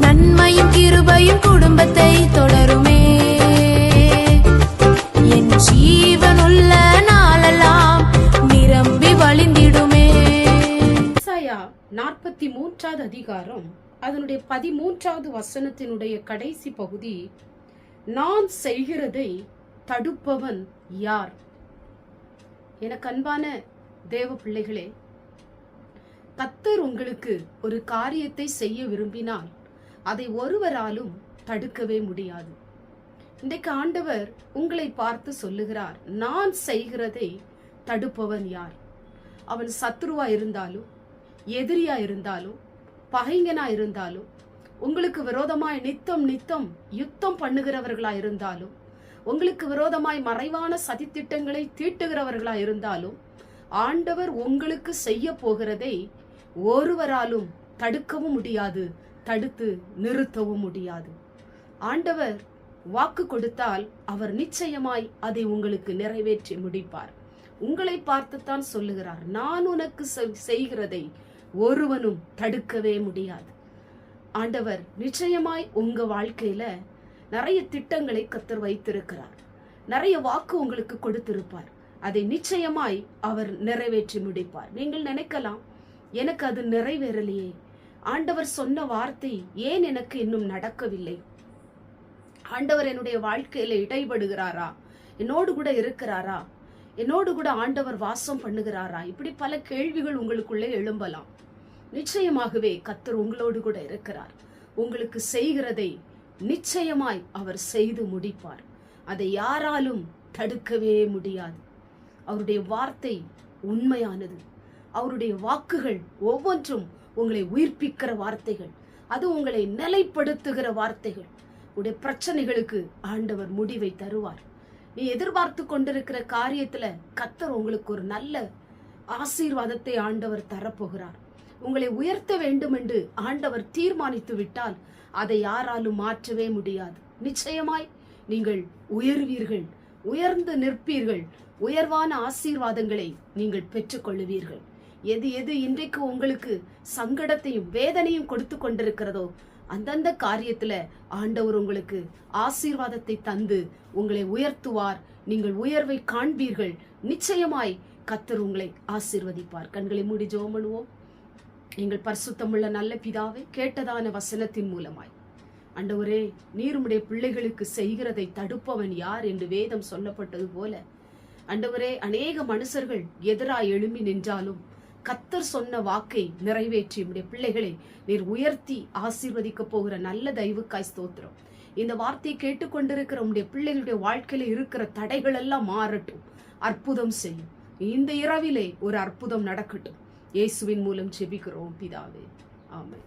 நன்மையும் கிருபையும் குடும்பத்தை தொடருமே. என் நிரம்பி வழிந்திடுமே. நாற்பத்தி மூன்றாவது அதிகாரம் அதனுடைய பதிமூன்றாவது வசனத்தினுடைய கடைசி பகுதி நான் செய்கிறதை தடுப்பவன் யார்? எனக்கு அன்பான தேவ பிள்ளைகளே கத்தர் உங்களுக்கு ஒரு காரியத்தை செய்ய விரும்பினால் அதை ஒருவராலும் தடுக்கவே முடியாது. இன்றைக்கு ஆண்டவர் உங்களை பார்த்து சொல்லுகிறார் நான் செய்கிறதை தடுப்பவன் யார்? அவன் சத்ருவா இருந்தாலும் எதிரியா இருந்தாலும் பகைங்கனா இருந்தாலும் உங்களுக்கு விரோதமாய் நித்தம் நித்தம் யுத்தம் பண்ணுகிறவர்களா இருந்தாலும் உங்களுக்கு விரோதமாய் மறைவான சதித்திட்டங்களை தீட்டுகிறவர்களா இருந்தாலும் ஆண்டவர் உங்களுக்கு செய்ய போகிறதை ஒருவராலும் தடுக்கவும் முடியாது தடுத்து நிறுத்தவும் முடியாது. ஆண்டவர் வாக்கு கொடுத்தால் அவர் நிச்சயமாய் அதை உங்களுக்கு நிறைவேற்றி முடிப்பார். உங்களை பார்த்துத்தான் சொல்லுகிறார் நான் உனக்கு செய்கிறதை ஒருவனும் தடுக்கவே முடியாது. ஆண்டவர் நிச்சயமாய் உங்க வாழ்க்கையில நிறைய திட்டங்களை கத்தர் வைத்திருக்கிறார். நிறைய வாக்கு உங்களுக்கு கொடுத்திருப்பார். அதை நிச்சயமாய் அவர் நிறைவேற்றி முடிப்பார். நீங்கள் நினைக்கலாம் எனக்கு அது நிறைவேறலையே. ஆண்டவர் சொன்ன வார்த்தை ஏன் எனக்கு இன்னும் நடக்கவில்லை? ஆண்டவர் என்னுடைய வாழ்க்கையில இடைபடுகிறாரா? என்னோடு கூட இருக்கிறாரா? என்னோடு கூட ஆண்டவர் வாசம் பண்ணுகிறாரா? இப்படி பல கேள்விகள் உங்களுக்குள்ளே எழும்பலாம். நிச்சயமாகவே கத்தர் உங்களோடு கூட இருக்கிறார். உங்களுக்கு செய்கிறதை நிச்சயமாய் அவர் செய்து முடிப்பார். அதை யாராலும் தடுக்கவே முடியாது. அவருடைய வார்த்தை உண்மையானது. அவருடைய வாக்குகள் ஒவ்வொன்றும் உங்களை உயிர்ப்பிக்கிற வார்த்தைகள். அது உங்களை நிலைப்படுத்துகிற வார்த்தைகள். உடைய பிரச்சனைகளுக்கு ஆண்டவர் முடிவை தருவார். நீ எதிர்பார்த்து கொண்டிருக்கிற காரியத்துல கத்தர் உங்களுக்கு ஒரு நல்ல ஆசீர்வாதத்தை ஆண்டவர் தரப்போகிறார். உங்களை உயர்த்த வேண்டும் என்று ஆண்டவர் தீர்மானித்து விட்டால் அதை யாராலும் மாற்றவே முடியாது. நிச்சயமாய் நீங்கள் உயர்வீர்கள். உயர்ந்து நிற்பீர்கள். உயர்வான ஆசீர்வாதங்களை நீங்கள் பெற்றுக்கொள்ளுவீர்கள். எது எது இன்றைக்கு உங்களுக்கு சங்கடத்தையும் வேதனையும் கொடுத்து கொண்டிருக்கிறதோ அந்தந்த காரியத்துல ஆண்டவர் உங்களுக்கு ஆசீர்வாதத்தை தந்து உங்களை உயர்த்துவார். நீங்கள் உயர்வை காண்பீர்கள். நிச்சயமாய் கத்தர் உங்களை ஆசீர்வதிப்பார். கண்களை மூடி ஜோமனுவோம் பண்ணுவோம். எங்கள் பரிசுத்தமுள்ள நல்ல பிதாவை கேட்டதான வசனத்தின் மூலமாய் ஆண்டவரே நீர் உம்முடைய பிள்ளைகளுக்கு செய்கிறதை தடுப்பவன் யார் என்று வேதம் சொல்லப்பட்டது போல. ஆண்டவரே அநேக மனுஷர்கள் எதிராக எழும்பி நின்றாலும் கத்தர் சொன்ன வாக்கை நிறைவேற்றி உடைய பிள்ளைகளை நீர் உயர்த்தி ஆசீர்வதிக்க போகிற நல்ல தெய்வுக்காய் ஸ்தோத்திரம். இந்த வார்த்தையை கேட்டுக்கொண்டிருக்கிற உடைய பிள்ளைகளுடைய வாழ்க்கையில இருக்கிற தடைகள் எல்லாம் மாறட்டும். அற்புதம் செய்யும். இந்த இரவிலே ஒரு அற்புதம் நடக்கட்டும். இயேசுவின் மூலம் செபிக்கிறோம் பிதாவே. ஆமை